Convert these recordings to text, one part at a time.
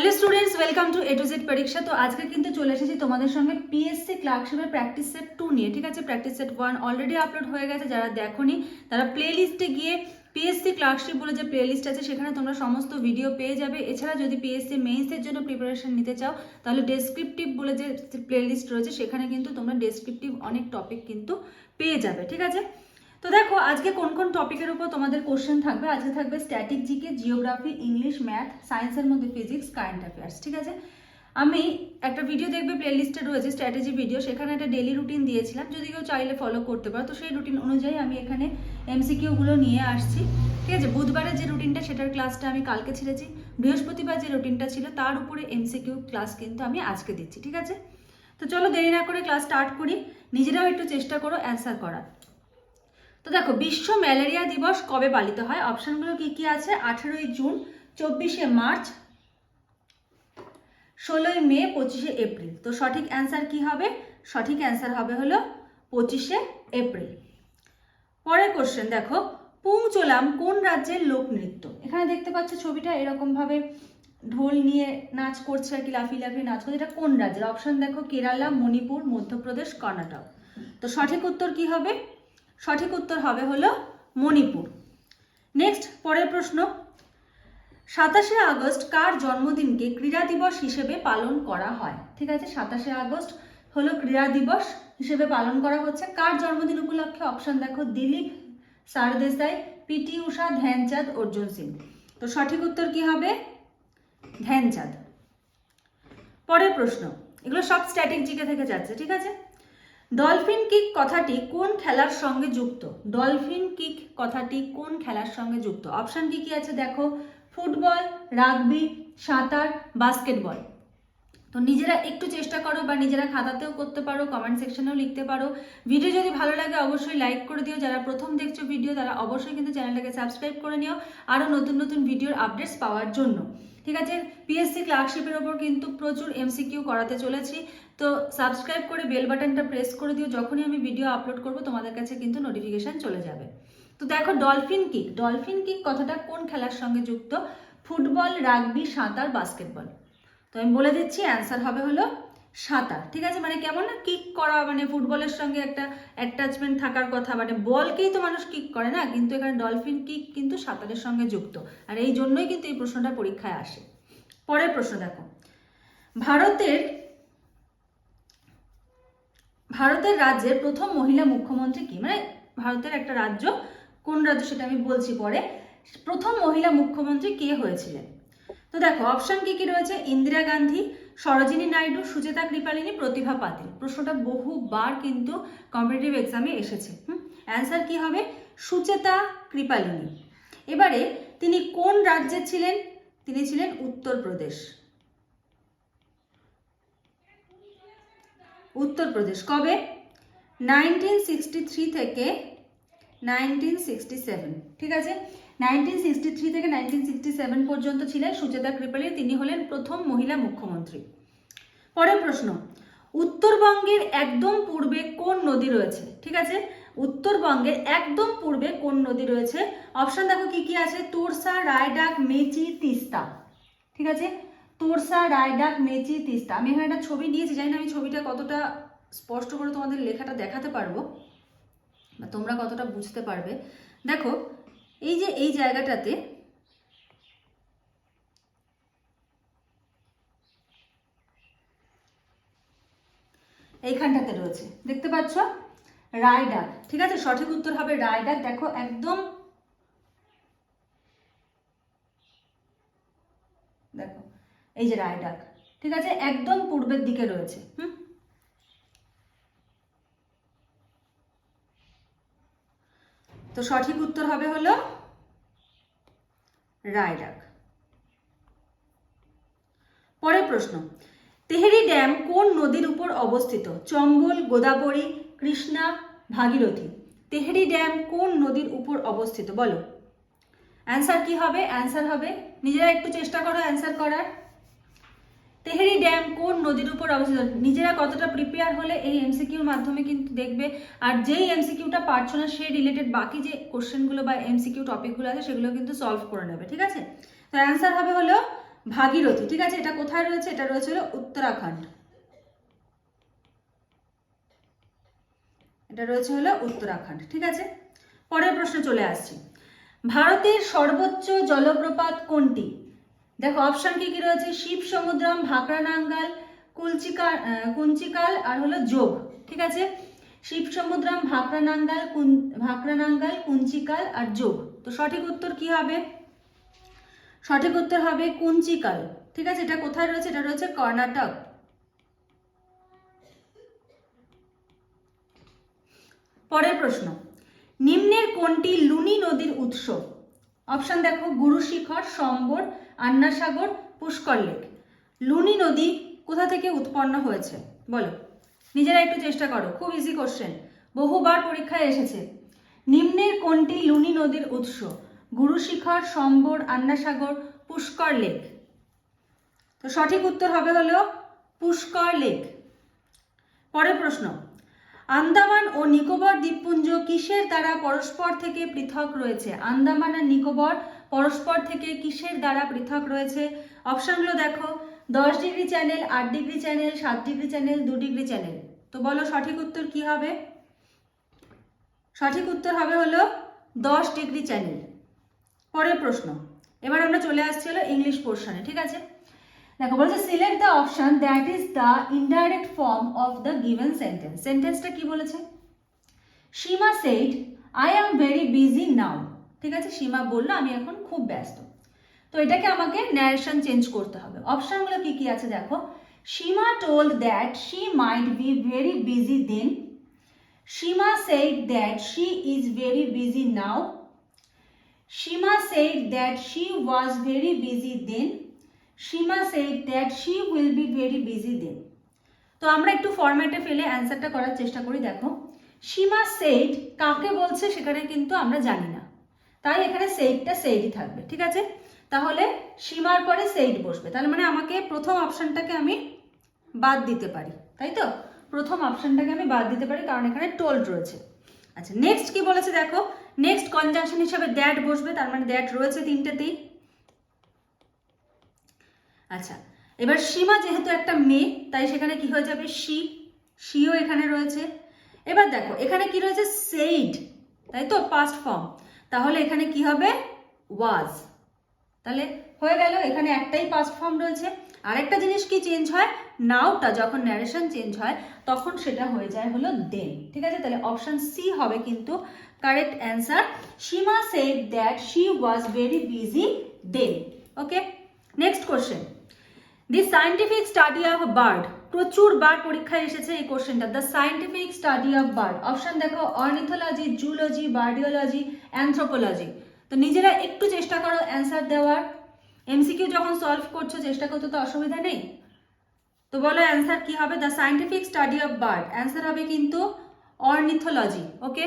Hello students welcome to A to Z পরীক্ষা তো আজকে কিন্তু চলে এসেছি তোমাদের সঙ্গে পিএসসি ক্লার্কশিপের প্র্যাকটিস সেট টু নিয়ে, ঠিক আছে? Practice set one already upload হয়ে গেছে, যারা দেখোনি, তারা প্লে লিস্টে গিয়ে পিএসসি ক্লার্কশিপ বলে যে প্লে লিস্ট আছে, সেখানে তোমরা সমস্ত ভিডিও পেয়ে যাবে। এছাড়া যদি পিএসসি মেইনসের জন্য প্রিপারেশন নিতে চাও, তাহলে ডেসক্রিপটিভ বলে যে প্লে লিস্ট রয়েছে, সেখানে কিন্তু তোমরা ডেসক্রিপটিভ অনেক টপিক কিন্তু পেয়ে যাবে, ঠিক আছে? তো দেখো, আজকে কোন কোন টপিকের উপর তোমাদের কোশ্চেন থাকবে? আজকে থাকবে static GK geography English math সায়েন্সের মধ্যে ফিজিক্স কারেন্ট অ্যাফেয়ার্স ঠিক আছে? আমি একটা ভিডিও দেখবে প্লেলিস্টে রয়েছে স্ট্র্যাটেজি ভিডিও সেখানে একটা ডেলি রুটিন দিয়েছিলাম। যদি কেউ চাইলে ফলো করতে পারো, তো সেই রুটিন অনুযায়ী আমি এখানে এমসিকিউগুলো নিয়ে আসছি, ঠিক আছে? বুধবারের যে রুটিনটা সেটার ক্লাসটা আমি কালকে ছেড়েছি। বৃহস্পতিবার যে রুটিনটা ছিল, তার উপরে এমসিকিউ ক্লাস কিন্তু আমি আজকে দিচ্ছি, ঠিক আছে? তো চলো দেরি না করে ক্লাস স্টার্ট করি। নিজেরাও একটু চেষ্টা করো অ্যান্সার করার। তো দেখো, বিশ্ব ম্যালেরিয়া দিবস কবে পালিত হয়? অপশনগুলো কি কি আছে? আঠেরোই জুন, চব্বিশে মার্চ, ষোলোই মে, পঁচিশে এপ্রিল। তো সঠিক অ্যান্সার কি হবে? সঠিক অ্যান্সার হবে হলো পঁচিশে এপ্রিল। পরের কোশ্চেন দেখো, পুংচোলাম কোন রাজ্যের লোকনৃত্য এখানে দেখতে পাচ্ছ ছবিটা এরকম ভাবে ঢোল নিয়ে নাচ করছে আর কি লাফিয়ে লাফিয়ে নাচ করছে। এটা কোন রাজ্যের? অপশন দেখো, কেরালা, মণিপুর, মধ্যপ্রদেশ, কর্ণাটক। তো সঠিক উত্তর কি হবে? সঠিক উত্তর হবে হলো মণিপুর। নেক্সট পরের প্রশ্ন। সাতাশে আগস্ট কার জন্মদিনকে ক্রীড়া দিবস হিসেবে পালন করা হয়? ঠিক আছে, সাতাশে আগস্ট হলো ক্রীড়া দিবস হিসেবে পালন করা হচ্ছে। কার জন্মদিন উপলক্ষে? অপশন দেখো, দিলীপ সারদেশাই পিটি উষা, ধ্যানচাঁদ, অর্জুন সিং। তো সঠিক উত্তর কি হবে? ধ্যানচাঁদ। পরের প্রশ্ন। এগুলো সব স্ট্যাটিক জিকে থেকে যাচ্ছে, ঠিক আছে? ডলফিন কিক কথাটি কোন খেলার সঙ্গে যুক্ত? ডলফিন কিক কথাটি কোন খেলার সঙ্গে যুক্ত? অপশন কি কি আছে দেখো? ফুটবল, রাগবি, সাঁতার, বাস্কেটবল। তো নিজেরা একটু চেষ্টা করো বা নিজেরা খাতাতেও করতে পারো কমেন্ট সেকশনেও লিখতে পারো। ভিডিও যদি ভালো লাগে অবশ্যই লাইক করে দিও। যারা প্রথম দেখছ ভিডিও তারা অবশ্যই কিন্তু চ্যানেলটাকে সাবস্ক্রাইব করে নিও। আরও নতুন নতুন ভিডিওর আপডেটস পাওয়ার জন্য। ঠিক আছে? পিএসসি ক্লার্কশিপের ওপর কিন্তু প্রচুর এমসিকিউ করাতে চলেছি। তো সাবস্ক্রাইব করে বেল বাটনটা প্রেস করে দিও, যখনই আমি ভিডিও আপলোড করব, তোমাদের কাছে কিন্তু নোটিফিকেশন চলে যাবে। তো দেখো ডলফিন কিক ডলফিন কিক কথাটা কোন খেলার সঙ্গে যুক্ত? ফুটবল রাগবি সাঁতার বাস্কেটবল তো আমি বলে দিচ্ছি অ্যান্সার হবে হলো সাঁতার। ঠিক আছে? মানে কেমন না কিক করা মানে ফুটবলের সঙ্গে একটা অ্যাটাচমেন্ট থাকার কথা মানে বলকেই তো মানুষ কিক করে না, কিন্তু এখানে ডলফিন কিক কিন্তু সাঁতারের সঙ্গে যুক্ত। আর এই জন্যই কিন্তু এই প্রশ্নটা পরীক্ষায় আসে। পরের প্রশ্ন দেখো, ভারতের ভারতের রাজ্যের প্রথম মহিলা মুখ্যমন্ত্রী কি? মানে ভারতের একটা রাজ্য। কোন রাজ্য সেটা আমি বলছি পরে। প্রথম মহিলা মুখ্যমন্ত্রী কে হয়েছিলেন? তো দেখো অপশন কি কি রয়েছে? ইন্দিরা গান্ধী, সরোজিনী নাইডু, সুচেতা কৃপালিনী, প্রতিভা পাতিল। প্রশ্নটা বহুবার কিন্তু কম্পিটিটিভ এক্সামে এসেছে। হুম? অ্যান্সার কি হবে? সুচেতা কৃপালিনী। এবারে তিনি কোন রাজ্যে ছিলেন? তিনি ছিলেন উত্তরপ্রদেশ। উত্তরপ্রদেশ। কবে? নাইনটিন সিক্সটি থ্রি থেকে নাইনটিন সিক্সটি সেভেন ঠিক আছে? নাইনটিন সিক্সটি থ্রি থেকে নাইনটিন সিক্সটি সেভেন পর্যন্ত ছিলেন সুচেতা কৃপালী। তিনি হলেন প্রথম মহিলা মুখ্যমন্ত্রী। পরের প্রশ্ন, উত্তরবঙ্গের একদম পূর্বে কোন নদী রয়েছে? ঠিক আছে? উত্তরবঙ্গের একদম পূর্বে কোন নদী রয়েছে? অপশন দেখো কি কি আছে? তোরসা, রায়ডাক, মেচি, তিস্তা। ঠিক আছে? তোরসা, রায়ডাক, মেচি, তিস্তা। আমি এখানে একটা ছবি নিয়েছি, জানি না আমি ছবিটা কতটা স্পষ্ট করে তোমাদের লেখাটা দেখাতে পারব, বা তোমরা কতটা বুঝতে পারবে। দেখো, এই যে এই জায়গাটাতে এইখানটাতে রয়েছে। দেখতে পাচ্ছ? রায়ডাক। ঠিক আছে? সঠিক উত্তর হবে রায়ডাক। দেখো, একদম দেখো এই যে রায়ডাক ঠিক আছে? একদম পূর্বের দিকে রয়েছে, হুম? তো সঠিক উত্তর হবে হলো রায়ডাক পরের প্রশ্ন, তেহেরি ড্যাম কোন নদীর উপর অবস্থিত? চম্বল, গোদাবরী, কৃষ্ণা, ভাগীরথী। তেহেরি ড্যাম কোন নদীর উপর অবস্থিত? বলো। অ্যান্সার কি হবে? অ্যান্সার হবে, নিজেরা একটু চেষ্টা করো অ্যান্সার করার। তেহেরি ড্যাম কোন নদীর উপর অবস্থিত? নিজেরা কতটা প্রিপেয়ার হলে এই এমসিকিউর মাধ্যমে কিন্তু দেখবে? আর যেই এমসিকিউটা পারছ না, সেই রিলেটেড বাকি যে কোশ্চেনগুলো বা এমসিকিউ টপিকগুলো আছে, সেগুলো কিন্তু সলভ করে নেবে, ঠিক আছে? তো অ্যান্সার হবে হলো ভাগীরথী, ঠিক আছে? এটা কোথায় রয়েছে? এটা রয়েছে হলো উত্তরাখণ্ড। এটা রয়েছে হলো উত্তরাখণ্ড, ঠিক আছে? পরের প্রশ্ন চলে আসছি। ভারতের সর্বোচ্চ জলপ্রপাত কোনটি? দেখো অপশন কি কি রয়েছে? শিব সমুদ্রম ভাকরানাঙ্গাল কুলচিকা আহ, কুঞ্চিকাল আর হলো যোগ ঠিক আছে? শিব সমুদ্রম ভাকরানাঙ্গাল কুন ভাকরানাঙ্গাল কুঞ্চিকাল আর যোগ। তো সঠিক উত্তর কি হবে? সঠিক উত্তর হবে কুঞ্চিকাল ঠিক আছে? এটা কোথায় রয়েছে? এটা রয়েছে কর্ণাটক। পরের প্রশ্ন নিম্নের কোনটি লুনি নদীর উৎস? অপশন দেখো গুরু শিখর সম্বর আন্নাসাগর পুষ্কর লেক। লুনি নদী কোথা থেকে উৎপন্ন হয়েছে? বলো। নিজেরা একটু চেষ্টা করো। খুব ইজি কোশ্চেন বহুবার পরীক্ষায় এসেছে। নিম্নের কোনটি লুনি নদীর উৎস? গুরু শিখর সম্বর, আন্নাসাগর, পুষ্কর লেক। তো সঠিক উত্তর হবে হলো পুষ্কর লেক। পরের প্রশ্ন। আন্দামান ও নিকোবর দ্বীপপুঞ্জ কিসের দ্বারা পরস্পর থেকে পৃথক রয়েছে? আন্দামান আর নিকোবর পরস্পর থেকে কিসের দ্বারা পৃথক রয়েছে? অপশনগুলো দেখো। দশ ডিগ্রি চ্যানেল আট ডিগ্রি চ্যানেল সাত ডিগ্রি চ্যানেল দু ডিগ্রি চ্যানেল তো বলো সঠিক উত্তর কি হবে? সঠিক উত্তর হবে হলো দশ ডিগ্রি চ্যানেল পরের প্রশ্ন। এবার আমরা চলে আসছি হলো ইংলিশ পোর্শনে ঠিক আছে? দেখো, বলছে select the option that is the indirect form of the given sentence সেন্টেন্সটা কি বলেছে? Seema said I am very busy now ঠিক আছে? সীমা বলল, আমি এখন খুব ব্যস্ত. তো এটাকে আমাকে ন্যারেশন চেঞ্জ করতে হবে। অপশনগুলো কি কি আছে দেখো? Seema told that she might be very busy then Seema said that she is very busy now Seema said that she was very busy then Seema said that she will be very busy then তো আমরা একটু ফরম্যাটে ফেলে অ্যান্সারটা করার চেষ্টা করি, দেখো। সীমা সেড কাকে বলছে সেখানে কিন্তু আমরা জানি না। তাই এখানে সেইডটা সেইডই থাকবে, ঠিক আছে? তাহলে সীমার পরে সেইড বসবে। তাহলে মানে আমাকে প্রথম অপশানটাকে আমি বাদ দিতে পারি, তাই তো? প্রথম অপশানটাকে আমি বাদ দিতে পারি, কারণ এখানে টোল্ড রয়েছে। আচ্ছা নেক্সট কি বলেছে দেখো? নেক্সট কনজাংশন হিসাবে দ্যাট বসবে, তার মানে দ্যাট রয়েছে তিনটেতেই। আচ্ছা এবার সীমা যেহেতু একটা মেয়ে, তাই সেখানে কি হয়ে যাবে? শি শিও এখানে রয়েছে। এবার দেখো, এখানে কি রয়েছে? সেইড তাই তো? পাস্ট ফর্ম তাহলে এখানে কি হবে? ওয়াজ তাহলে হয়ে গেল, এখানে একটাই পাস্ট ফর্ম রয়েছে। আরেকটা জিনিস কি চেঞ্জ হয়? নাওটা যখন ন্যারেশন চেঞ্জ হয়, তখন সেটা হয়ে যায় হলো দেন ঠিক আছে? তাহলে অপশান সি হবে কিন্তু correct answer Seema said that she was very busy then okay next question the scientific study of bird প্রচুর বার পরীক্ষায় এসেছে এই কোশ্চেনটা the scientific study of bird option দেখো অর্নিথোলজি জুলজি বার্ডিওলজি অ্যানথ্রোপোলজি তো নিজেরা একটু চেষ্টা করো অ্যান্সার দেওয়ার। এমসিকিউ যখন সলভ করছ, চেষ্টা করতে তো অসুবিধা নেই। তো বলো অ্যান্সার কি হবে? The scientific study of bird answer হবে কিন্তু অর্নিথোলজি ওকে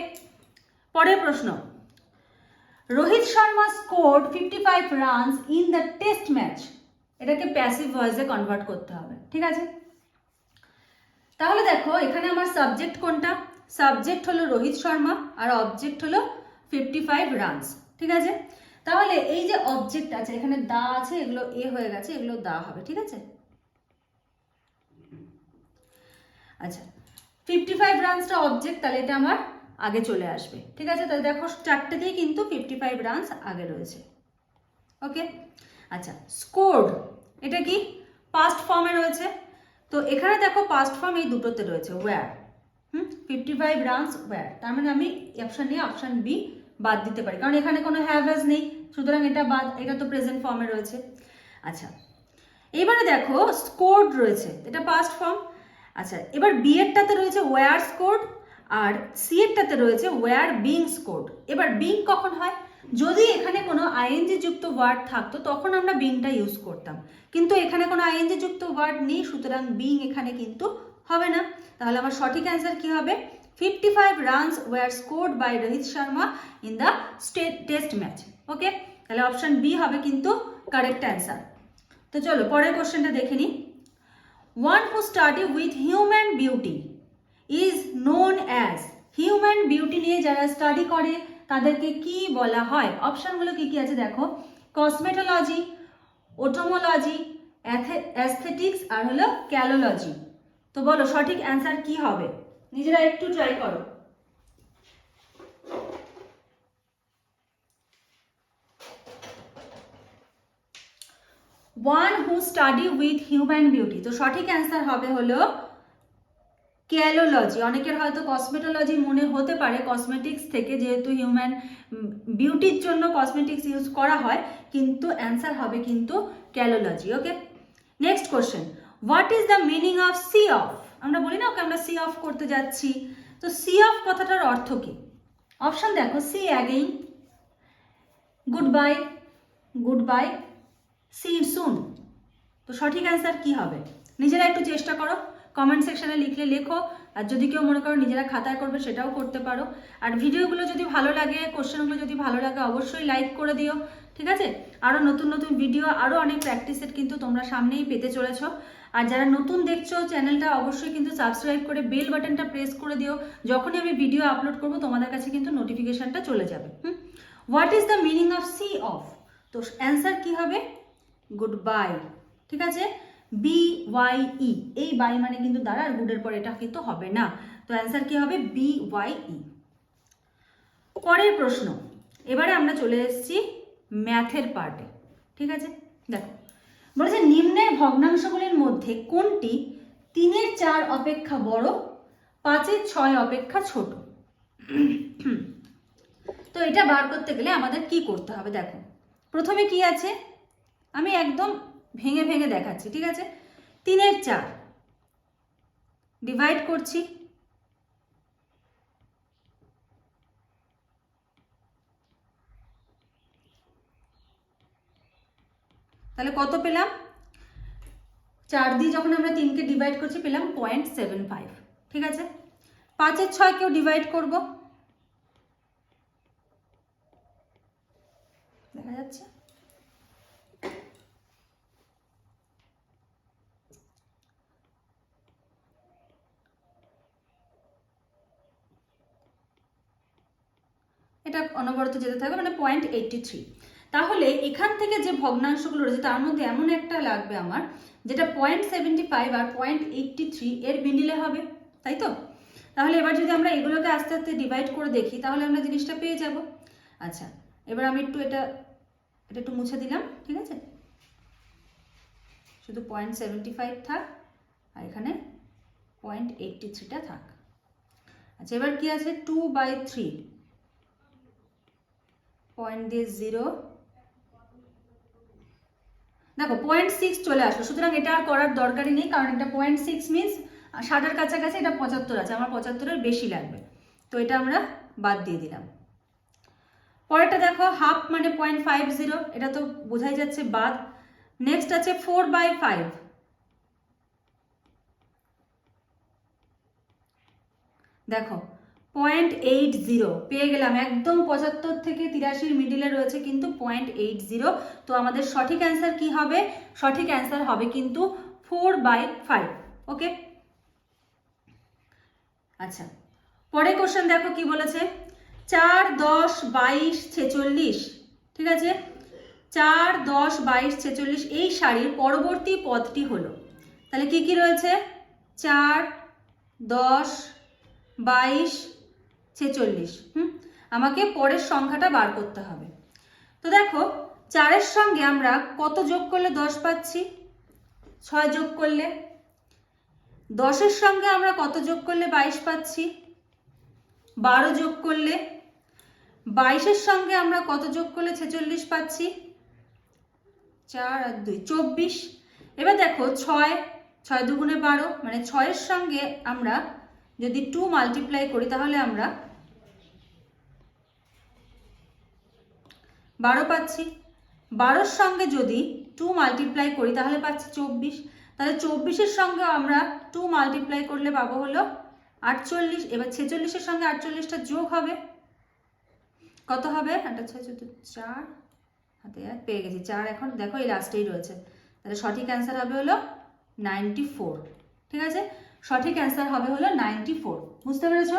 পরের প্রশ্ন। Rohit Sharma scored fifty five runs in the test match এটাকে প্যাসিভ ভয়েসে কনভার্ট করতে হবে, ঠিক আছে? তাহলে দেখো, এখানে আমার সাবজেক্ট কোনটা? সাবজেক্ট হলো রোহিত শর্মা, আর অবজেক্ট হলো ফিফটি ফাইভ রানস ঠিক আছে? তাহলে এই যে অবজেক্ট আছে, এখানে দা আছে, এগুলো এ হয়ে গেছে, এগুলো দা হবে, ঠিক আছে? আচ্ছা ফিফটি ফাইভ রানসটা অবজেক্ট তাহলে এটা আমার আগে চলে আসবে, ঠিক আছে? তাহলে দেখো চারটেতেই কিন্তু ফিফটি ফাইভ রানস আগে রয়েছে ওকে আচ্ছা স্কোর্ড এটা কি? পাস্ট ফর্মে রয়েছে। তো এখানে দেখো পাস্ট ফর্ম এই দুটোতে রয়েছে were hmm fifty five runs were তার মানে আমি অপশান নিয়ে অপশান বি বাদ দিতে পারি। কারণ এখানে কোনো হ্যাভেজ নেই। সুতরাং এটা বাদ, এটা তো প্রেজেন্ট ফর্মে রয়েছে। আচ্ছা এবারে দেখো স্কোর্ড রয়েছে। এটা পাস্ট ফর্ম আচ্ছা এবার বি এরটাতে রয়েছে ওয়্যার স্কোর্ড আর সি এরটাতে রয়েছে ওয়ার বিং স্কোর্ড এবার বিং কখন হয়? যদি এখানে কোনো আইএনজি যুক্ত ওয়ার্ড থাকতো, তখন আমরা বিংটা ইউজ করতাম। কিন্তু এখানে কোনো আইএনজি যুক্ত ওয়ার্ড নেই, সুতরাং বিং এখানে কিন্তু হবে না। তাহলে আমার সঠিক অ্যান্সার কি হবে? Fifty five runs were scored by Rohit Sharma in the state test match okay তাহলে অপশন বি হবে কিন্তু কারেক্ট অ্যান্সার তো চলো, পরের কোশ্চেনটা দেখে নিই। One who study with human beauty is known as human beauty নিয়ে যারা স্টাডি করে, তাদেরকে কি বলা হয়? অপশনগুলো কি কি আছে দেখো? কসমেটোলজি ওটোমোলজি অ্যাস্থেটিক্স আর হলো ক্যালোলজি তো বলো, সঠিক অ্যান্সার কি হবে? নিজেরা একটু ট্রাই করো। One who study with human beauty তো সঠিক অ্যান্সার হবে হলো ক্যালোলজি অনেকের হয়তো কসমেটোলজি মনে হতে পারে কসমেটিক্স থেকে যেহেতু হিউম্যান বিউটির জন্য কসমেটিক্স ইউজ করা হয়, কিন্তু অ্যান্সার হবে কিন্তু kalology okay next question what is the meaning of see off আমরা বলি না ওকে, আমরা সি অফ করতে যাচ্ছি। তো সি অফ কথাটার অর্থ কি? অপশন দেখো see again good bye good bye see soon তো সঠিক অ্যান্সার কি হবে? নিজেরা একটু চেষ্টা করো। কমেন্ট সেকশনে লিখলে লেখো। আর যদি কেউ মনে করো নিজেরা খাতায় করবে, সেটাও করতে পারো। আর ভিডিওগুলো যদি ভালো লাগে কোশ্চেনগুলো যদি ভালো লাগে, অবশ্যই লাইক করে দিও, ঠিক আছে? আরও নতুন নতুন ভিডিও আরও অনেক প্র্যাকটিসের কিন্তু তোমরা সামনেই পেতে চলেছো। আর যারা নতুন দেখছ চ্যানেলটা, অবশ্যই কিন্তু সাবস্ক্রাইব করে বেল বাটনটা প্রেস করে দিও। যখনই আমি ভিডিও আপলোড করব, তোমাদের কাছে কিন্তু নোটিফিকেশনটা চলে যাবে। হুম? What is the meaning of see off তো অ্যান্সার কি হবে? গুড বাই ঠিক আছে? বি ওয়াই ই এই বাই মানে কিন্তু দ্বারা আর গুডের পর এটা কিন্তু হবে না। তো অ্যান্সার কি হবে? বি ওয়াই ই পরের প্রশ্ন। এবারে আমরা চলে এসেছি ম্যাথের পার্টে ঠিক আছে? দেখো। বলেছে নিম্নের ভগ্নাংশগুলির মধ্যে কোনটি তিনের চার অপেক্ষা বড়, পাঁচের ছয় অপেক্ষা ছোট? তো এটা বার করতে গেলে আমাদের কি করতে হবে? দেখো। প্রথমে কি আছে? আমি একদম ভেঙে ভেঙে দেখাচ্ছি, ঠিক আছে? তিনের চার। ডিভাইড করছি। তাহলে কত পেলাম? চার দিয়ে যখন আমরা তিনকে ডিভাইড করছি, পেলাম পয়েন্ট সেভেন ফাইভ ঠিক আছে? পাঁচের ছয়কেও ডিভাইড করব দেখা যাচ্ছে এটা অনবরত যেতে থাকবে মানে পয়েন্ট থ্রি তাহলে এখান থেকে যে ভগ্নাংশগুলো রয়েছে, তার মধ্যে এমন একটা লাগবে আমার, যেটা পয়েন্ট ফাইভ আর পয়েন্ট থ্রি এর মিডিলে হবে, তাই তো? তাহলে এবার যদি আমরা এগুলোকে আস্তে আস্তে ডিভাইড করে দেখি, তাহলে আমরা জিনিসটা পেয়ে যাব। আচ্ছা এবার আমি একটু এটা এটা একটু মুছে দিলাম, ঠিক আছে? শুধু পয়েন্ট ফাইভ থাক, আর এখানে পয়েন্ট এইটটি থ্রিটা থাক। আচ্ছা এবার কি আছে? টু বাই থ্রি পয়েন্ট দিয়ে জিরো। দেখো, পয়েন্ট সিক্স চলে আসলো। সুতরাং এটা আর করার দরকারই নেই, কারণ এটা পয়েন্ট সিক্স মিনস ষাটের কাছাকাছি এটা পঁচাত্তর আছে, আমার পঁচাত্তরের বেশি লাগবে। তো এটা আমরা বাদ দিয়ে দিলাম। পরেরটা দেখো, হাফ মানে পয়েন্ট ফাইভ জিরো, এটা তো বোঝাই যাচ্ছে বাদ। নেক্সট আছে ফোর বাই ফাইভ। দেখো পয়েন্ট এইট জিরো পেয়ে গেলাম, একদম পঁচাত্তর থেকে তিরাশির মিডিলে রয়েছে কিন্তু পয়েন্ট এইট জিরো তো আমাদের সঠিক অ্যান্সার কি হবে? সঠিক অ্যান্সার হবে কিন্তু ফোর বাই ফাইভ ওকে আচ্ছা পরে কোশ্চেন দেখো কি বলেছে? চার দশ বাইশ ছেচল্লিশ। ঠিক আছে? চার দশ বাইশ ছেচল্লিশ এই শাড়ির পরবর্তী পদটি হলো। তাহলে কি কি রয়েছে? চার দশ বাইশ ছেচল্লিশ, হুম? আমাকে পরের সংখ্যাটা বার করতে হবে। তো দেখো, চারের সঙ্গে আমরা কত যোগ করলে দশ পাচ্ছি? ছয় যোগ করলে? দশের সঙ্গে আমরা কত যোগ করলে বাইশ পাচ্ছি? বারো যোগ করলে? বাইশের সঙ্গে আমরা কত যোগ করলে ছেচল্লিশ পাচ্ছি? চার আর দুই, চব্বিশ। এবার দেখো, ছয় ছয় দুগুণে বারো মানে ছয়ের সঙ্গে আমরা যদি টু মাল্টিপ্লাই করি তাহলে আমরা বারো পাচ্ছি। বারোর সঙ্গে যদি টু মাল্টিপ্লাই করি তাহলে পাচ্ছি চব্বিশ। তাহলে চব্বিশের সঙ্গে আমরা টু মাল্টিপ্লাই করলে পাবো হলো আটচল্লিশ। এবার ছেচল্লিশের সঙ্গে আটচল্লিশটা যোগ হবে। কত হবে? একটা ছয় চোদ্দ চার। হাতে পেয়ে গেছি। চার এখন দেখো এই লাস্টেই রয়েছে। তাহলে সঠিক অ্যান্সার হবে হলো নাইনটি ফোর ঠিক আছে? সঠিক অ্যান্সার হবে হলো নাইনটি ফোর বুঝতে পেরেছ?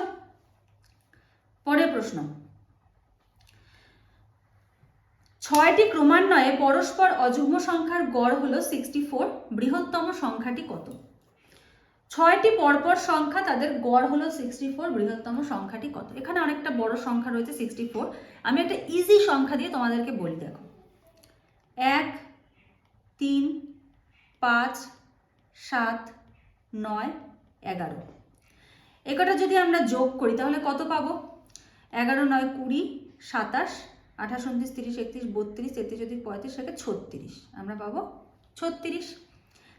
পরের প্রশ্ন। ছয়টি ক্রমান্বয়ে পরস্পর অযুগ্ম সংখ্যার গড় হলো সিক্সটি ফোর বৃহত্তম সংখ্যাটি কত? ছয়টি পরপর সংখ্যা তাদের গড় হলো সিক্সটি ফোর বৃহত্তম সংখ্যাটি কত? এখানে অনেকটা বড় সংখ্যা রয়েছে সিক্সটি ফোর আমি একটা ইজি সংখ্যা দিয়ে তোমাদেরকে বলি, দেখো। এক, তিন, পাঁচ, সাত, নয় এগারো। এগারোটা যদি আমরা যোগ করি, তাহলে কত পাবো? এগারো, নয়, কুড়ি, সাতাশ, আঠাশ, উনত্রিশ, তিরিশ, একত্রিশ, বত্রিশ, তেত্রিশ যদি পঁয়ত্রিশ থেকে ছত্রিশ। আমরা পাবো ছত্রিশ।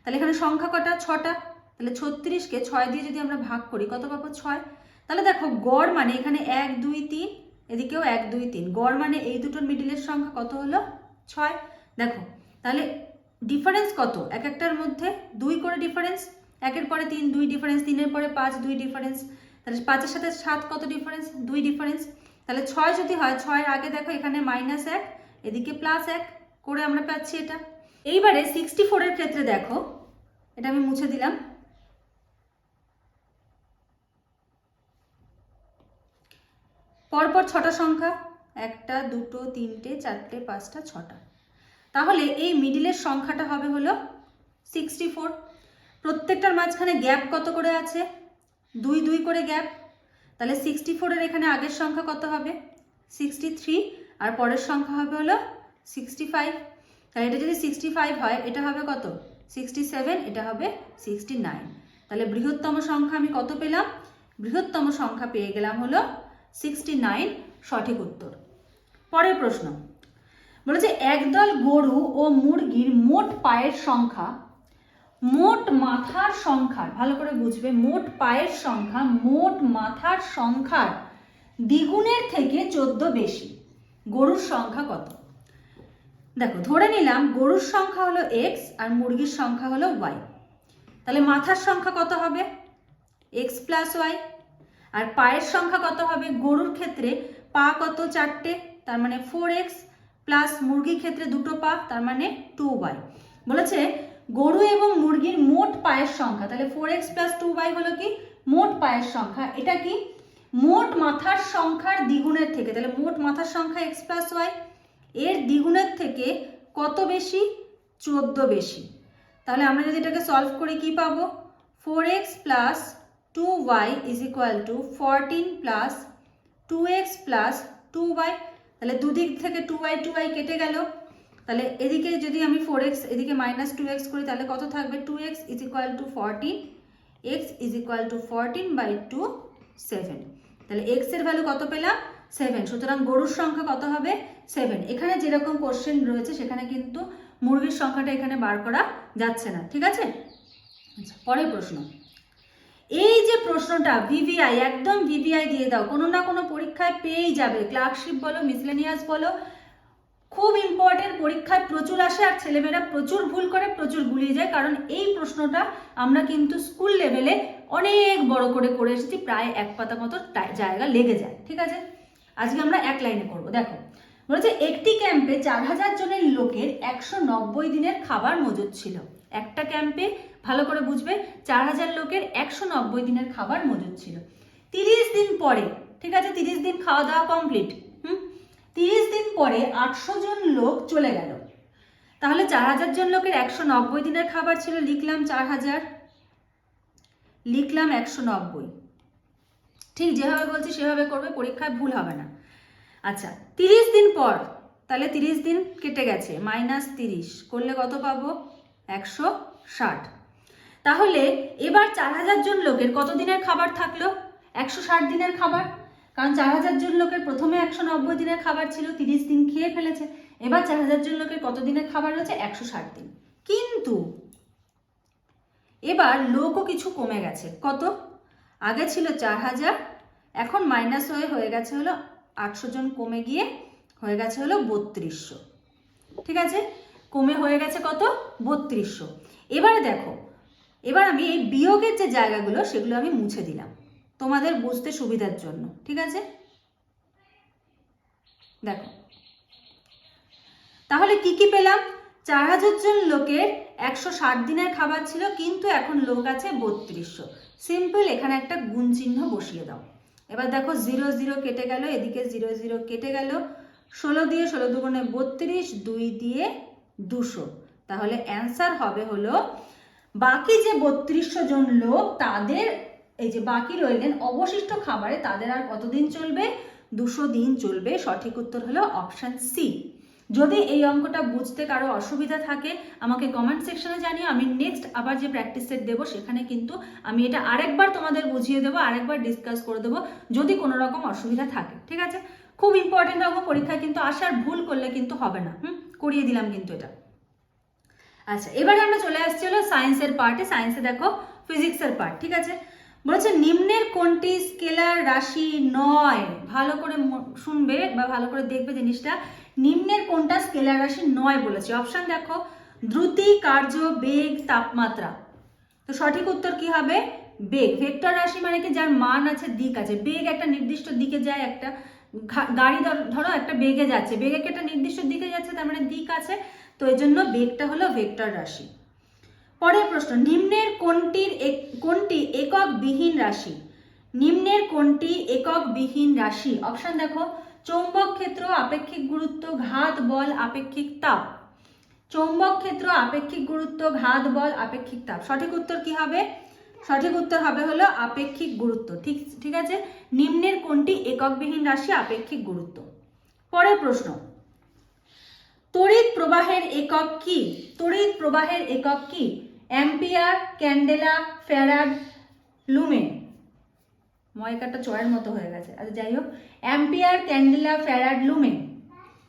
তাহলে এখানে সংখ্যা কটা? ছটা। তাহলে ছত্রিশকে ছয় দিয়ে যদি আমরা ভাগ করি, কত পাবো? ছয়। তাহলে দেখো, গড় মানে এখানে এক, দুই, তিন, এদিকেও এক, দুই, তিন। গড় মানে এই দুটোর মিডিলের সংখ্যা কত হলো? ছয়। দেখো, তাহলে ডিফারেন্স কত? এক একটার মধ্যে দুই করে ডিফারেন্স একের পরে তিন, দুই ডিফারেন্স তিনের পরে পাঁচ, দুই ডিফারেন্স তাহলে পাঁচের সাথে সাত কত ডিফারেন্স দুই ডিফারেন্স তাহলে ছয় যদি হয়, ছয়ের আগে দেখো এখানে মাইনাস এক, এদিকে প্লাস এক, করে আমরা পাচ্ছি এটা। এইবারে সিক্সটি ফোরের ক্ষেত্রে দেখো, এটা আমি মুছে দিলাম। পরপর ছটা সংখ্যা, একটা, দুটো, তিনটে, চারটে, পাঁচটা, ছটা। তাহলে এই মিডিলের সংখ্যাটা হবে হলো সিক্সটি ফোর প্রত্যেকটার মাঝখানে গ্যাপ কত করে আছে? দুই দুই করে গ্যাপ। তাহলে সিক্সটি ফোরের এখানে আগের সংখ্যা কত হবে? সিক্সটি থ্রি আর পরের সংখ্যা হবে হলো সিক্সটি ফাইভ তাহলে এটা যদি সিক্সটি ফাইভ হয়, এটা হবে কত? সিক্সটি সেভেন এটা হবে সিক্সটি নাইন তাহলে বৃহত্তম সংখ্যা আমি কত পেলাম? বৃহত্তম সংখ্যা পেয়ে গেলাম হলো সিক্সটি নাইন সঠিক উত্তর। পরের প্রশ্ন। বলেছে, একদল গরু ও মুরগির মোট পায়ের সংখ্যা মোট মাথার সংখ্যার, ভালো করে বুঝবে, মোট পায়ের সংখ্যা, মোট মাথার সংখ্যার দ্বিগুণের থেকে চোদ্দ বেশি। গরুর সংখ্যা কত? দেখো, ধরে নিলাম গরুর সংখ্যা হলো এক্স আর মুরগির সংখ্যা হলো ওয়াই তাহলে মাথার সংখ্যা কত হবে? এক্স প্লাস ওয়াই আর পায়ের সংখ্যা কত হবে? গরুর ক্ষেত্রে পা কত চারটে? তার মানে ফোর এক্স প্লাস মুরগির ক্ষেত্রে দুটো পা, তার মানে টু ওয়াই বলেছে গরু এবং মুরগির মোট পায়ের সংখ্যা। তাহলে four x plus two y হলো কি? মোট পায়ের সংখ্যা। এটা কি? মোট মাথার সংখ্যার দ্বিগুণের থেকে। তাহলে মোট মাথার সংখ্যা এক্স প্লাস ওয়াই এর দ্বিগুণের থেকে কত বেশি? চোদ্দ বেশি। তাহলে আমরা যদি এটাকে সলভ করি কি পাবো? Four x plus two y is equal to fourteen plus two x plus two y তাহলে দুদিক থেকে টু ওয়াই টু ওয়াই কেটে গেল। তাহলে এদিকে যদি আমি ফোর এক্স এদিকে মাইনাস টু এক্স করি, তাহলে কত থাকবে? Two x is equal to fourteen x is equal to fourteen by two seven তাহলে এক্সের ভ্যালু কত পেলাম? সেভেন সুতরাং গরুর সংখ্যা কত হবে? সেভেন এখানে যেরকম কোশ্চেন রয়েছে, সেখানে কিন্তু মুরগির সংখ্যাটা এখানে বার করা যাচ্ছে না। ঠিক আছে? আচ্ছা পরের প্রশ্ন। এই যে প্রশ্নটা ভিভিআই একদম ভিভিআই দিয়ে দাও, কোনো না কোনো পরীক্ষায় পেয়েই যাবে। ক্লার্কশিপ বলো মিসলেনিয়াস বলো খুব ইম্পর্টেন্ট পরীক্ষায় প্রচুর আসে আর ছেলেমেয়েরা প্রচুর ভুল করে, প্রচুর গুলিয়ে যায়। কারণ এই প্রশ্নটা আমরা কিন্তু স্কুল লেভেলে অনেক বড় করে করে এসেছি, প্রায় এক পাতা মতো জায়গা লেগে যায়। ঠিক আছে? আজকে আমরা এক লাইনে করব। দেখো, বলেছে একটি ক্যাম্পে চার হাজার জনের লোকের একশো নব্বই দিনের খাবার মজুদ ছিল। একটা ক্যাম্পে ভালো করে বুঝবে, চার হাজার লোকের একশো নব্বই দিনের খাবার মজুদ ছিল। তিরিশ দিন পরে, ঠিক আছে? তিরিশ দিন খাওয়া দাওয়া কমপ্লিট তিরিশ দিন পরে আটশো জন লোক চলে গেল। তাহলে চার হাজার জন লোকের একশো নব্বই দিনের খাবার ছিল, লিখলাম চার হাজার। লিখলাম একশো নব্বই। ঠিক যেভাবে বলছি সেভাবে করবে, পরীক্ষায় ভুল হবে না। আচ্ছা তিরিশ দিন পর, তাহলে তিরিশ দিন কেটে গেছে, মাইনাস তিরিশ। করলে কত পাবো? একশো ষাট। তাহলে এবার চার হাজার জন লোকের কত দিনের খাবার থাকল? একশো ষাট দিনের খাবার? কারণ চার হাজার জন লোকের প্রথমে একশো নব্বই দিনের খাবার ছিল, তিরিশ দিন খেয়ে ফেলেছে। এবার চার হাজার জন লোকের কত দিনের খাবার রয়েছে? একশো ষাট দিন। কিন্তু এবার লোকও কিছু কমে গেছে। কত? আগে ছিল চার হাজার, এখন মাইনাস হয়ে হয়ে গেছে হলো আটশো জন কমে গিয়ে হয়ে গেছে হলো বত্রিশশো। ঠিক আছে? কমে হয়ে গেছে কত? বত্রিশশো। এবারে দেখো, এবার আমি এই বিয়োগের যে জায়গাগুলো, সেগুলো আমি মুছে দিলাম। তোমাদের বুঝতে সুবিধার জন্য, ঠিক আছে? দেখো। তাহলে কি কি পেলাম? চার হাজার জন লোকের একশো ষাট দিনের খাবার ছিল, কিন্তু এখন লোক আছে বত্রিশশো। সিম্পল এখানে একটা গুণ চিহ্ন বসিয়ে দাও। এবার দেখো, জিরো জিরো কেটে গেল, এদিকে জিরো জিরো কেটে গেল। ষোলো দিয়ে ষোলো দুগুণে বত্রিশ, দুই দিয়ে দুশো। তাহলে অ্যান্সার হবে হলো, বাকি যে বত্রিশশো জন লোক, তাদের এই যে বাকি রইলেন অবশিষ্ট খাবারে তাদের আর কতদিন চলবে? দুশো দিন চলবে। সঠিক উত্তর হলো অপশান সি যদি এই অঙ্কটা বুঝতে কারও অসুবিধা থাকে, আমাকে কমেন্ট সেকশনে জানিয়ে আমি নেক্সট আবার যে প্র্যাকটিস সেট দেবো, সেখানে কিন্তু আমি এটা আরেকবার তোমাদের বুঝিয়ে দেবো, আরেকবার ডিসকাস করে দেবো, যদি কোনো রকম অসুবিধা থাকে। ঠিক আছে? খুব ইম্পর্টেন্ট অঙ্ক, পরীক্ষায় কিন্তু আসার ভুল করলে কিন্তু হবে না। হুম? করিয়ে দিলাম কিন্তু এটা। আচ্ছা এবারে আমরা চলে আসছি হলো সায়েন্সের পার্টে সায়েন্সে দেখো ফিজিক্সের পার্ট ঠিক আছে? বলেছে, নিম্নের কোনটি স্কেলার রাশি নয়? ভালো করে শুনবে বা ভালো করে দেখবে জিনিসটা। নিম্নের কোনটা স্কেলার রাশি নয়? বলেছে। অপশন দেখো, দ্রুতি, কার্য, বেগ, তাপমাত্রা। তো সঠিক উত্তর কি হবে? বেগ। ভেক্টর রাশি মানে কি? যার মান আছে, দিক আছে। বেগ একটা নির্দিষ্ট দিকে যায়, একটা গাড়ি ধরো একটা বেগে যাচ্ছে। বেগে একটা নির্দিষ্ট দিকে যাচ্ছে, তার মানে দিক আছে। তো এই জন্য বেগটা হলো ভেক্টর রাশি। পরের প্রশ্ন, নিম্নের কোনটির কোনটি একক বিহীন রাশি? নিম্নের কোনটি একক বিহীন রাশি? অপশন দেখো, চৌম্বক ক্ষেত্র আপেক্ষিক গুরুত্ব ঘাত বল আপেক্ষিক তাপ। চৌম্বক ক্ষেত্র আপেক্ষিক গুরুত্ব ঘাত বল আপেক্ষিক তাপ। সঠিক উত্তর কি হবে? সঠিক উত্তর হবে হলো আপেক্ষিক গুরুত্ব। ঠিক ঠিক আছে? নিম্নের কোনটি এককবিহীন রাশি, আপেক্ষিক গুরুত্ব? পরের প্রশ্ন, তড়িৎ প্রবাহের একক কি? তড়িৎ প্রবাহের একক কি? অ্যাম্পিয়ার ক্যান্ডেলা, ফ্যারাড লুমেন ময়কাটা চয়ের মতো হয়ে গেছে। আচ্ছা যাই হোক। Ampere candela, farad lumen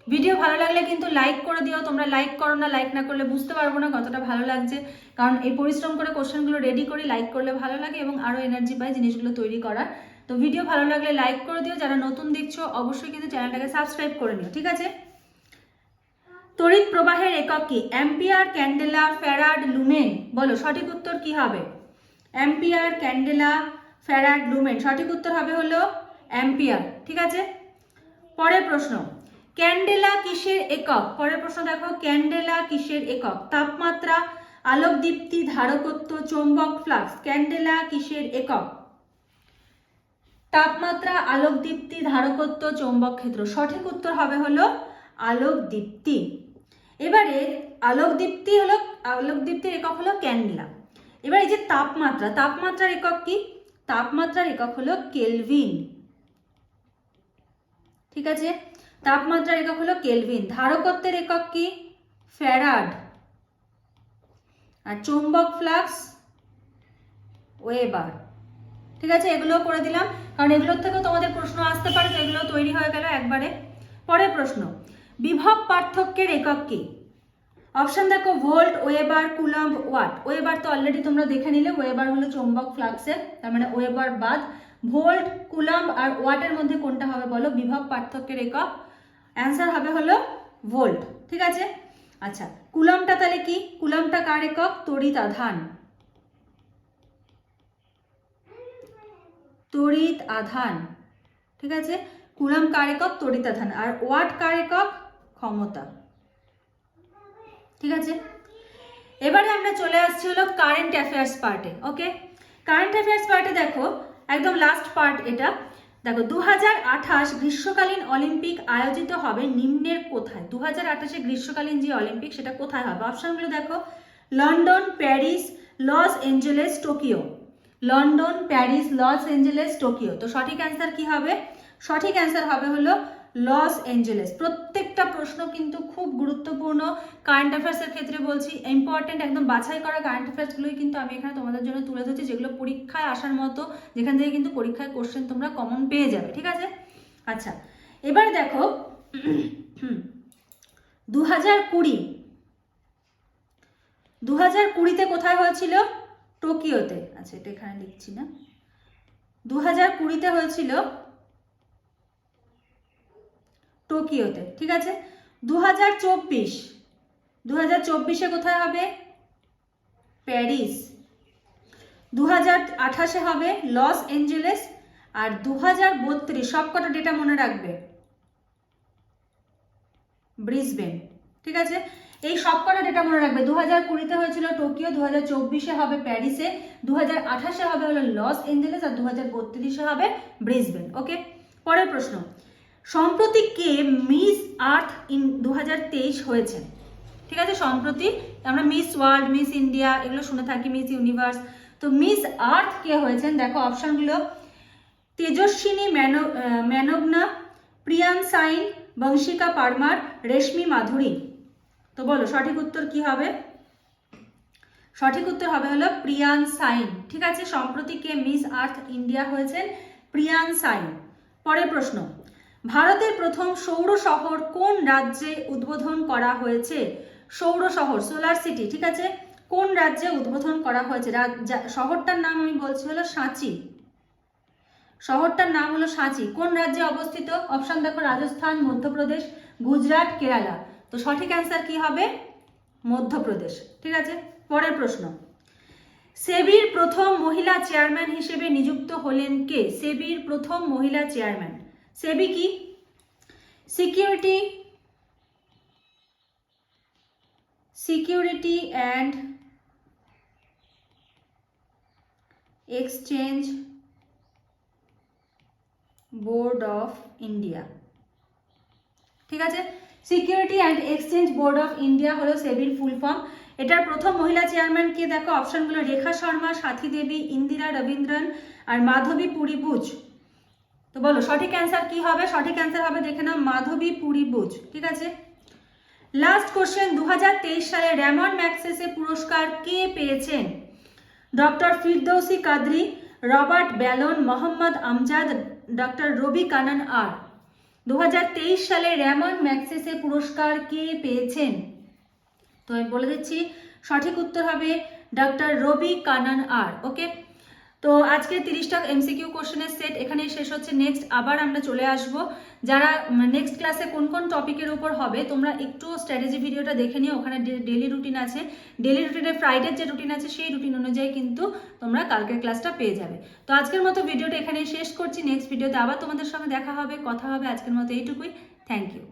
video ভালো লাগলে কিন্তু লাইক করে দিও। তোমরা লাইক করো না, লাইক না করলে বুঝতে পারব না কতটা ভালো লাগছে। কারণ এই পরিশ্রম করে কোশ্চেনগুলো রেডি করি লাইক করলে ভালো লাগে এবং আরও এনার্জি পাই জিনিসগুলো তৈরি করার। তো ভিডিও ভালো লাগলে লাইক করে দিও। যারা নতুন দেখছ, অবশ্যই কিন্তু চ্যানেলটাকে সাবস্ক্রাইব করে নিও। ঠিক আছে? তড়িৎ প্রবাহের একক কি? Ampere, candela, farad, lumen. বলো, সঠিক উত্তর কি হবে? Ampere, candela, farad, lumen. সঠিক উত্তর হবে হলো অ্যাম্পিয়ার। ঠিক আছে? পরের প্রশ্ন। ক্যান্ডেলা কিসের একক? পরের প্রশ্ন দেখো, ক্যান্ডেলা কিসের একক? তাপমাত্রা আলোক দীপ্তি ধারকত্ব, চৌম্বক ফ্লাক্স। ক্যান্ডেলা কিসের একক? তাপমাত্রা আলোক দীপ্তি ধারকত্ব, চৌম্বক ক্ষেত্র। সঠিক উত্তর হবে হলো আলোক দীপ্তি এবারে আলোক দীপ্তি হলো আলোক দীপ্তির একক হলো ক্যান্ডেলা। এবার এই যে তাপমাত্রা, তাপমাত্রার একক কি? তাপমাত্রার একক হলো কেলভিন। ঠিক আছে? তাপমাত্রার একক হলো কেলভিন। ধারকত্বের একক কি? ফ্যারাড। আর চুম্বক ফ্লাক্স, ওয়েবার। ঠিক আছে? এগুলো করে দিলাম। কারণ এগুলোর থেকেও তোমাদের প্রশ্ন আসতে পারে এগুলো তৈরি হয়ে গেল একবারে। পরের প্রশ্ন। বিভব পার্থক্যের একক কি? অপশন দেখো volt weber coulomb watt weber তো অলরেডি তোমরা দেখে নিলে। ওয়েবার হলো চৌম্বক ফ্লাক্সের তার মানে ওয়েবার বাদ। ভোল্ট কুলাম্ব আর ওয়াটের মধ্যে কোনটা হবে বলো? বিভব পার্থক্যের একক। অ্যান্সার হবে হলো ভোল্ট ঠিক আছে? আচ্ছা কুলমটা তাহলে কি? কুলমটা কার একক? তড়িৎ আধান। তড়িৎ আধান। ঠিক আছে? কুলাম কার একক? তড়িৎ আধান। আর ওয়াট কার একক? ক্ষমতা। ঠিক আছে? এবারে আমরা চলে আসছি হলো কারেন্ট অ্যাফেয়ার্স পার্টে ওকে কারেন্ট অ্যাফেয়ার্স পার্টে দেখো, একদম লাস্ট পার্ট এটা। দেখো দু হাজার আঠাশ গ্রীষ্মকালীন অলিম্পিক আয়োজিত হবে নিম্নের কোথায়? দু হাজার আঠাশে গ্রীষ্মকালীন যে অলিম্পিক, সেটা কোথায় হবে? অপশনগুলো দেখো। London, Paris, Los Angeles, Tokyo. London, Paris, Los Angeles, Tokyo. তো সঠিক অ্যান্সার কি হবে? সঠিক অ্যান্সার হবে হলো লস এঞ্জেলেস প্রত্যেকটা প্রশ্ন কিন্তু খুব গুরুত্বপূর্ণ। কারেন্ট অ্যাফেয়ার্সের ক্ষেত্রে বলছি ইম্পর্টেন্ট একদম বাছাই করা কারেন্ট অ্যাফেয়ার্সগুলোই কিন্তু আমি এখানে তোমাদের জন্য তুলে ধরছি, যেগুলো পরীক্ষায় আসার মতো, যেখান থেকে কিন্তু পরীক্ষায় কোশ্চেন তোমরা কমন পেয়ে যাবে, ঠিক আছে? আচ্ছা এবার দেখো দু হাজার কুড়ি। দু হাজার কুড়িতে কোথায় হয়েছিল? টোকিওতে আচ্ছা এটা এখানে লিখছি না। দু হাজার কুড়িতে হয়েছিল টোকিওতে, ঠিক আছে? দু হাজার চব্বিশ দু হাজার চব্বিশে কোথায় হবে? প্যারিস। দু হাজার আঠাশে হবে লস এঞ্জেলেস আর দু হাজার বত্রিশ, সবকটা ডেটা মনে রাখবে। ব্রিসবেন, ঠিক আছে? এই সবকটা ডেটা মনে রাখবে। দু হাজার কুড়িতে হয়েছিল টোকিও দু হাজার চব্বিশে হবে প্যারিসে দু হাজার আঠাশে হবে হলো লস এঞ্জেলেস আর দু হাজার বত্রিশে হবে ব্রিসবেন, ওকে? পরের প্রশ্ন। সম্প্রতি কে মিস আর্থ ইন দু হয়েছেন? ঠিক আছে, সম্প্রতি আমরা মিস ওয়ার্ল্ড, মিস ইন্ডিয়া এগুলো শুনে থাকি, মিস ইউনিভার্স। তো মিস আর্থ কে হয়েছেন? দেখো, অপশনগুলো। তেজস্বিনী ম্যানো ম্যানবনা প্রিয়ান সাইন, বংশিকা পারমার, রেশমি মাধুরী। তো বলো, সঠিক উত্তর কি হবে? সঠিক উত্তর হবে হলো প্রিয়ান সাইন। ঠিক আছে, সম্প্রতি কে মিস আর্থ ইন্ডিয়া হয়েছেন? প্রিয়ান সাইন। পরের প্রশ্ন। ভারতের প্রথম সৌর শহর কোন রাজ্যে উদ্বোধন করা হয়েছে? সৌর শহর, সোলার সিটি, ঠিক আছে? কোন রাজ্যে উদ্বোধন করা হয়েছে? শহরটার নাম আমি বলছি হলো সাঁচি। শহরটার নাম হলো সাঁচি। কোন রাজ্যে অবস্থিত? অপশন দেখো, রাজস্থান, মধ্যপ্রদেশ, গুজরাট, কেরালা। তো সঠিক অ্যান্সার কি হবে? মধ্যপ্রদেশ। ঠিক আছে? পরের প্রশ্ন। সেবির প্রথম মহিলা চেয়ারম্যান হিসেবে নিযুক্ত হলেন কে? সেবির প্রথম মহিলা চেয়ারম্যান। সেবি কি? Security security and exchange board of India ঠিক আছে? Security and exchange board of India হলো সেবির ফুল ফর্ম এটার প্রথম মহিলা চেয়ারম্যান কে দেখো? অপশনগুলো রেখা শর্মা, সাথী দেবী, ইন্দিরা রবীন্দ্রন আর মাধবী পুরী তো বলো, সঠিক অ্যান্সার কি হবে? সঠিক অ্যান্সার হবে, দেখে নাও, মাধবী পুরী বুজ, ঠিক আছে? লাস্ট কোশ্চেন দু হাজার তেইশ সালে র্যামন ম্যাক্সেসে পুরস্কার কে পেয়েছেন? Doctor Firdausi Qadri Robert Ballon Mohammad Amjad doctor Ravi Kannan আর দু হাজার তেইশ সালে র্যামন ম্যাক্সেসে পুরস্কার কে পেয়েছেন? তো আমি বলে দিচ্ছি, সঠিক উত্তর হবে ডক্টর রবি কানন আর ওকে তো আজকে তিরিশটা এমসিকিউ কোশ্চেনের সেট এখানেই শেষ হচ্ছে। নেক্সট আবার আমরা চলে আসব। যারা নেক্সট ক্লাসে কোন কোন টপিকের উপর হবে, তোমরা একটু স্ট্র্যাটেজি ভিডিওটা দেখে নিও। ওখানে ডেলি রুটিন আছে। ডেলি রুটিনের ফ্রাইডের যে রুটিন আছে, সেই রুটিন অনুযায়ী কিন্তু তোমরা কালকের ক্লাসটা পেয়ে যাবে। তো আজকের মতো ভিডিওটা এখানেই শেষ করছি। নেক্সট ভিডিওতে আবার তোমাদের সঙ্গে দেখা হবে, কথা হবে। আজকের মতো এইটুকুই। Thank you